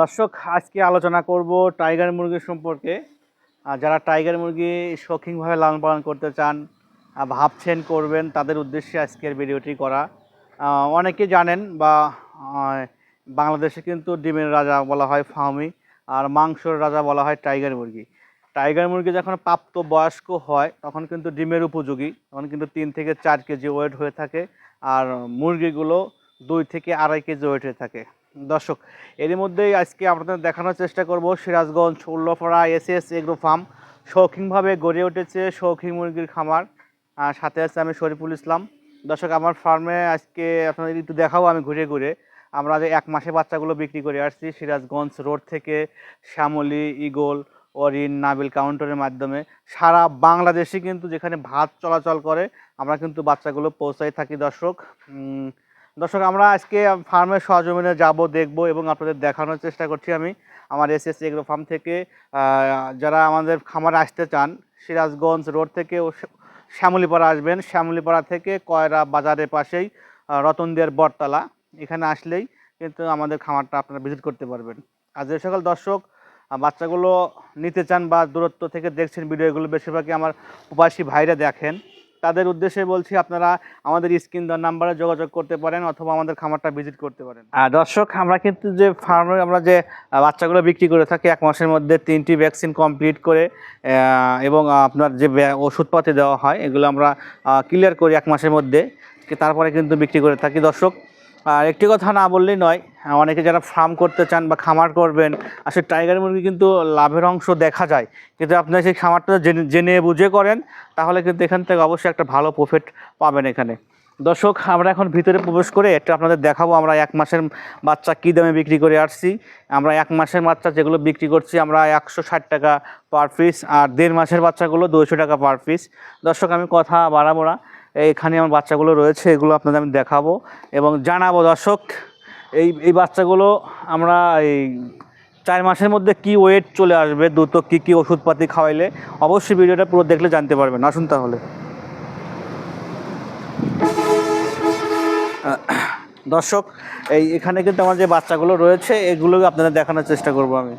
দর্শক, আজকে আলোচনা করব টাইগার মুরগি সম্পর্কে। যারা টাইগার মুরগি শৌখিনভাবে লালন পালন করতে চান ভাবছেন করবেন, তাদের উদ্দেশ্যে আজকের ভিডিওটি করা। অনেকে জানেন বা বাংলাদেশে কিন্তু ডিমের রাজা বলা হয় ফার্মি আর মাংসর রাজা বলা হয় টাইগার মুরগি। টাইগার মুরগি যখন প্রাপ্ত বয়স্ক হয়, তখন কিন্তু ডিমের উপযোগী। তখন কিন্তু তিন থেকে চার কেজি ওয়েট হয়ে থাকে, আর মুরগিগুলো দুই থেকে আড়াই কেজি ওয়েট হয়ে থাকে। দর্শক, এরই মধ্যেই আজকে আপনাদের দেখানোর চেষ্টা করব Sirajganj Ullapara S S agro farm. শৌখিনভাবে গড়ে উঠেছে শৌখিন মুরগির খামার। সাথে আছে আমি শরীফুল ইসলাম। দর্শক, আমার ফার্মে আজকে আপনাদের একটু দেখাবো আমি ঘুরে ঘুরে। আমরা যে এক মাসে বাচ্চাগুলো বিক্রি করে আসছি সিরাজগঞ্জ রোড থেকে শ্যামলী ইগল অরিন, নাবিল কাউন্টারের মাধ্যমে। সারা বাংলাদেশে কিন্তু যেখানে ভাত চলাচল করে, আমরা কিন্তু বাচ্চাগুলো পৌঁছাই থাকি দর্শক। দর্শক আমরা আজকে ফার্মের সহজমিনে যাব দেখব এবং আপনাদের দেখানোর চেষ্টা করছি আমি আমার এস এস এগ্রো ফার্ম থেকে। যারা আমাদের খামারে আসতে চান সিরাজগঞ্জ রোড থেকে শ্যামলীপাড়া আসবেন। শ্যামলীপাড়া থেকে কয়রা বাজারের পাশেই আহ, রতনদিয়ার বটতলা। এখানে আসলেই কিন্তু আমাদের খামারটা আপনারা ভিজিট করতে পারবেন। আর যে সকল দর্শক বাচ্চাগুলো নিতে চান বা দূরত্ব থেকে দেখছেন ভিডিওগুলো বেশিরভাগই আমার প্রবাসী ভাইরা দেখেন। তাদের উদ্দেশ্যে বলছি আপনারা আমাদের স্ক্রিন দেওয়ার নাম্বারে যোগাযোগ করতে পারেন অথবা আমাদের খামারটা ভিজিট করতে পারেন। আর দর্শক, আমরা কিন্তু যে ফার্মে আমরা যে বাচ্চাগুলো বিক্রি করে থাকি, এক মাসের মধ্যে তিনটি ভ্যাকসিন কমপ্লিট করে এবং আপনার যে ওষুধপাতি দেওয়া হয়, এগুলো আমরা ক্লিয়ার করি এক মাসের মধ্যে। তারপরে কিন্তু বিক্রি করে থাকি। দর্শক আর একটি কথা না বললেই নয়, অনেকে যারা ফার্ম করতে চান বা খামার করবেন, আসলে টাইগার মুরগি কিন্তু লাভের অংশ দেখা যায়। কিন্তু আপনার সেই খামারটা জেনে বুঝে করেন, তাহলে কিন্তু এখান থেকে অবশ্যই একটা ভালো প্রফিট পাবেন এখানে। দর্শক, আমরা এখন ভিতরে প্রবেশ করে এটা আপনাদের দেখাবো, আমরা এক মাসের বাচ্চা কী দামে বিক্রি করে আসছি। আমরা এক মাসের বাচ্চা যেগুলো বিক্রি করছি, আমরা একশো ষাট টাকা পার পিস আর দেড় মাসের বাচ্চাগুলো দুশো টাকা পার পিস দর্শক, আমি কথা বাড়াবো না। এখানে আমার বাচ্চাগুলো রয়েছে, এগুলো আপনাদের আমি দেখাবো এবং জানাব। দর্শক, এই এই বাচ্চাগুলো আমরা এই চার মাসের মধ্যে কি ওয়েট চলে আসবে, দ্রুত কী কী ওষুধপাতি খাওয়াইলে, অবশ্যই ভিডিওটা পুরো দেখলে জানতে পারবেন। আসুন তাহলে। দর্শক, এই এখানে কিন্তু আমার যে বাচ্চাগুলো রয়েছে এগুলো আপনাদের দেখানোর চেষ্টা করব আমি।